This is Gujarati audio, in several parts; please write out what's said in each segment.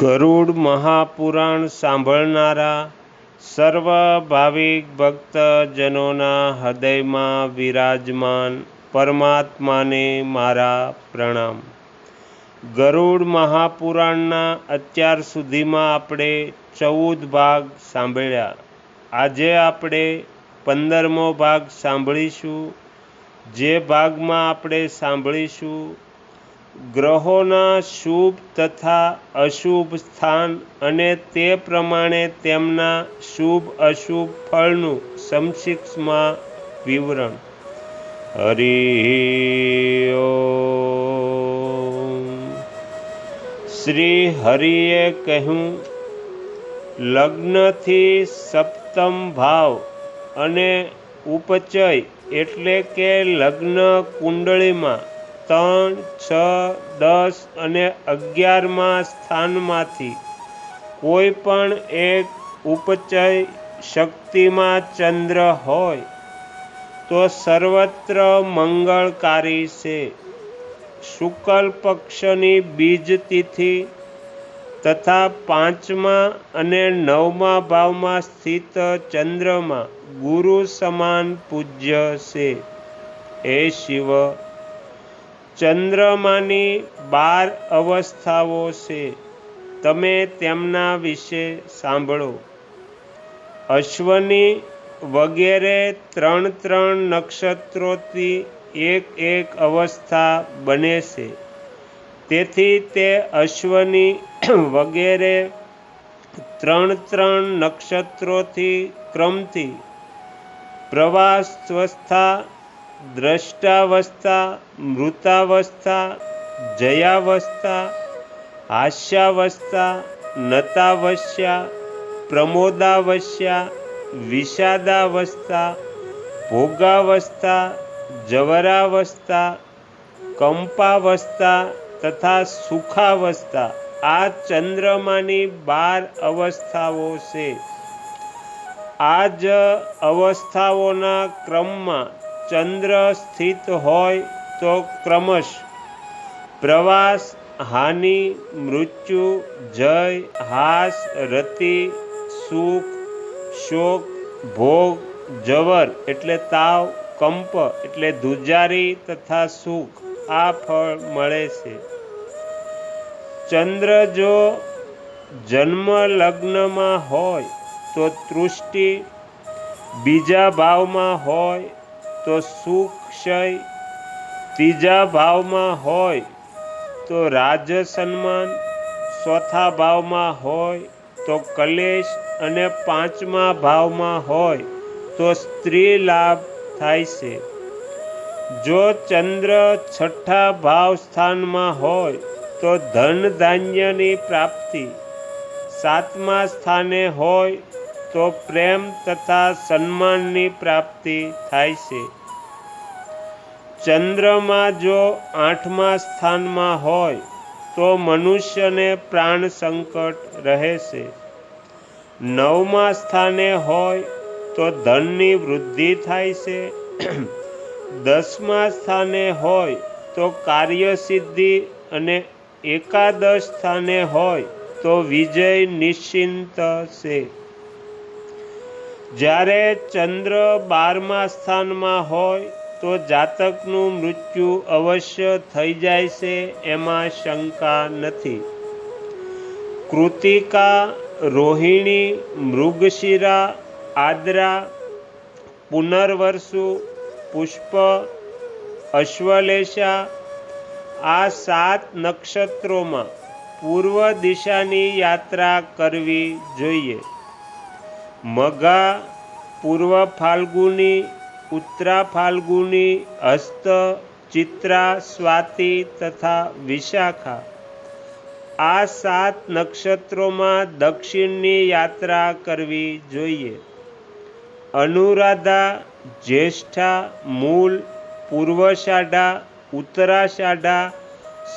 ગરુડ મહાપુરાણ સાંભળનારા સર્વ ભાવિક ભક્તજનોના હૃદયમાં વિરાજમાન પરમાત્માને મારા પ્રણામ. ગરુડ મહાપુરાણના અત્યાર સુધીમાં આપણે ચૌદ ભાગ સાંભળ્યા. આજે આપણે પંદરમો ભાગ સાંભળીશું. જે ભાગમાં આપણે સાંભળીશું ગ્રહોના શુભ તથા અશુભ સ્થાન અને તે પ્રમાણે તેમના શુભ અશુભ ફળનું સંક્ષિપ્તમાં વિવરણ. હરિ શ્રી હરિએ કહ્યું, લગ્નથી સપ્તમ ભાવ અને ઉપચય એટલે કે લગ્ન કુંડળીમાં ત્રણ, છ, દસ અને અગિયારમાં સ્થાનમાંથી કોઈ પણ એક ઉપચય શક્તિમાં ચંદ્ર હોય તો સર્વત્ર મંગળકારી છે. શુકલ પક્ષની બીજ તિથિ તથા પાંચમા અને નવમા ભાવમાં સ્થિત ચંદ્રમાં ગુરુ સમાન પૂજ્ય છે. હે શિવ! ચંદ્રમાની બાર અવસ્થાઓ છે. તમે તેમના વિશે સાંભળો. અશ્વની વગેરે ત્રણ ત્રણ નક્ષત્રોથી એક એક અવસ્થા બને છે. તેથી તે અશ્વની વગેરે ત્રણ ત્રણ નક્ષત્રોથી ક્રમથી પ્રવાસવસ્થા દ્રષ્ટાવસ્થા, મૃતાવસ્થા, જયાવસ્થા, હાસ્યાવસ્થા નતાવસ્યા પ્રમોદાવસ્યા વિષાદાવસ્થા, ભોગાવસ્થા, જવરાવસ્થા, કંપાવસ્થા તથા સુખાવસ્થા. આ ચંદ્રમાની બાર અવસ્થાઓ છે. આ જ અવસ્થાઓના ક્રમમાં ચંદ્ર સ્થિત હોય તો ક્રમશ પ્રવાસ, હાનિ, મૃત્યુ, જય, હાસ, રતિ, સુખ, શોક, ભોગ, જવર એટલે તાવ, કંપ એટલે ધુજારી તથા સુખ. આ ફળ મળે છે. ચંદ્ર જો જન્મ લગ્નમાં હોય તો તૃષ્ટિ બીજા ભાવમાં હોય તો સુખ ક્ષય ત્રીજા ભાવમાં હોય તો રાજ સન્માન, ચોથા ભાવમાં હોય તો કલેશ અને પાંચમા ભાવમાં હોય તો સ્ત્રી લાભ થાય છે. જો ચંદ્ર છઠ્ઠા ભાવ સ્થાનમાં હોય તો ધન ધાન્યની પ્રાપ્તિ. સાતમા સ્થાને હોય તો પ્રેમ તથા સન્માનની પ્રાપ્તિ થાય છે. ચંદ્રમાં જો આઠમા સ્થાનમાં હોય, તો મનુષ્યને પ્રાણ સંકટ રહે છે નવમા સ્થાને હોય, તો ધનની વૃદ્ધિ થાય છે. દસમા સ્થાને હોય, તો કાર્યસિદ્ધિ અને એકાદશ સ્થાને હોય, તો વિજય નિશ્ચિંત છે. જ્યારે ચંદ્ર બારમા સ્થાનમાં હોય તો જાતકનું મૃત્યુ અવશ્ય થઈ જાય છે એમાં શંકા નથી. કૃતિકા, રોહિણી, મૃગશિરા, આદ્રા, પુનર્વસુ, પુષ્પ, અશ્વલેષા આ સાત નક્ષત્રોમાં પૂર્વ દિશાની યાત્રા કરવી જોઈએ. મઘા પૂર્વ ફાલ્ગુની ઉત્તરા ફાલ્ગુની હસ્ત, ચિત્રા, સ્વાતિ તથા વિશાખા. આ સાત નક્ષત્રોમાં દક્ષિણની યાત્રા કરવી જોઈએ. અનુરાધા, જ્યેષ્ઠા, મૂલ પૂર્વષાઢા ઉત્તરાષાઢા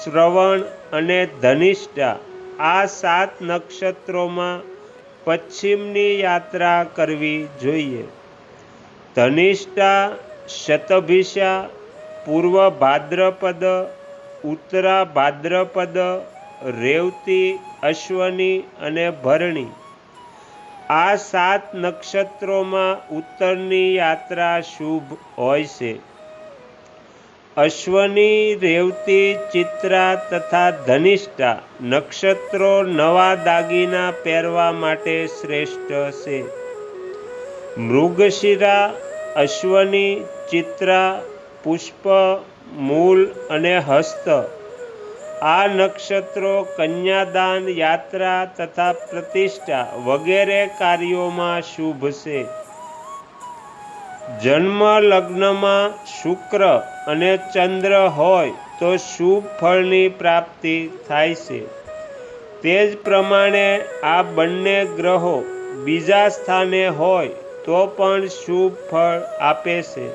શ્રવણ અને ધનિષ્ઠા આ સાત નક્ષત્રોમાં પશ્ચિમની યાત્રા કરવી જોઈએ. ધનિષ્ઠા શતભિષા પૂર્વ ભાદ્રપદ, ઉત્તરા ભાદ્રપદ, રેવતી, અશ્વની અને ભરણી. આ સાત નક્ષત્રોમાં ઉત્તરની યાત્રા શુભ હોય છે. અશ્વની, રેવતી, ચિત્રા તથા ધનિષ્ઠા નક્ષત્રો નવા દાગીના પહેરવા માટે શ્રેષ્ઠ છે. મૃગશિરા, અશ્વની ચિત્રા, પુષ્પ, મૂલ અને હસ્ત. આ નક્ષત્રો કન્યાદાન યાત્રા તથા પ્રતિષ્ઠા વગેરે કાર્યોમાં શુભ છે. જન્મ લગ્નમાં શુક્ર અને ચંદ્ર હોય તો શુભ ફળની પ્રાપ્તિ થાય છે. તે જ પ્રમાણે આ બંને ગ્રહો બીજા સ્થાને હોય તો પણ શુભ ફળ આપે છે?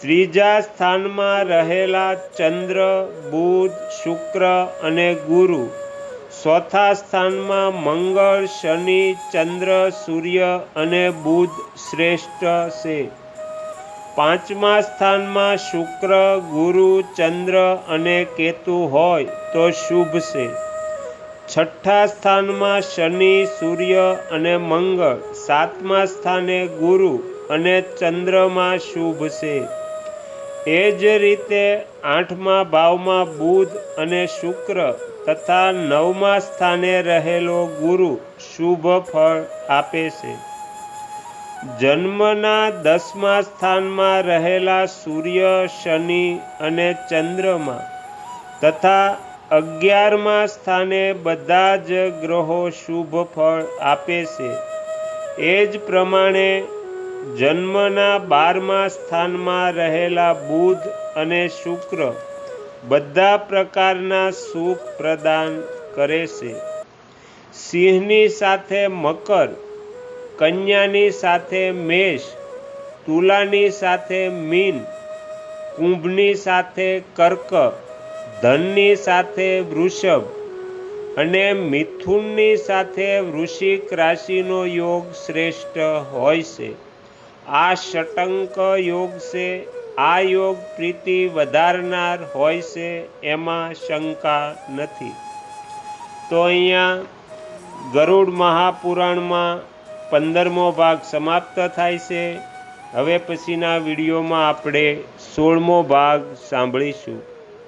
ત્રીજા સ્થાનમાં રહેલા ચંદ્ર, બુધ, શુક્ર અને ગુરુ. ચોથા સ્થાનમાં મંગળ, શનિ, ચંદ્ર, સૂર્ય અને બુધ શ્રેષ્ઠ છે. પાંચમા સ્થાનમાં શુક્ર, ગુરુ, ચંદ્ર અને કેતુ હોય તો શુભ છે. છઠ્ઠા સ્થાનમાં શનિ, સૂર્ય અને મંગળ. સાતમા સ્થાને ગુરુ અને ચંદ્રમાં શુભ છે એ જ રીતે આઠમા ભાવમાં બુધ અને શુક્ર તથા નવમા સ્થાને રહેલો ગુરુ શુભ ફળ આપે છે. જન્મના દસમા સ્થાનમાં રહેલા સૂર્ય, શનિ અને ચંદ્રમાં તથા અગિયારમા સ્થાને બધા જ ગ્રહો શુભ ફળ આપે છે. એ જ પ્રમાણે જન્મના બારમા સ્થાનમાં રહેલા બુધ અને શુક્ર બધા પ્રકારના સુખ પ્રદાન કરે છે. સિંહની સાથે મકર, કન્યાની સાથે મેષ, તુલાની સાથે મીન, કુંભની સાથે કર્ક ધનની સાથે વૃષભ અને મિથુનની સાથે વૃશ્ચિક રાશિનો યોગ શ્રેષ્ઠ હોય છે. આ ષટંક યોગ છે. આ યોગ પ્રીતિ વધારનાર હોય છે એમાં શંકા નથી. તો અહીંયા ગરુડ મહાપુરાણમાં પંદરમો ભાગ સમાપ્ત થાય છે. હવે પછીના વિડીયોમાં આપણે સોળમો ભાગ સાંભળીશું.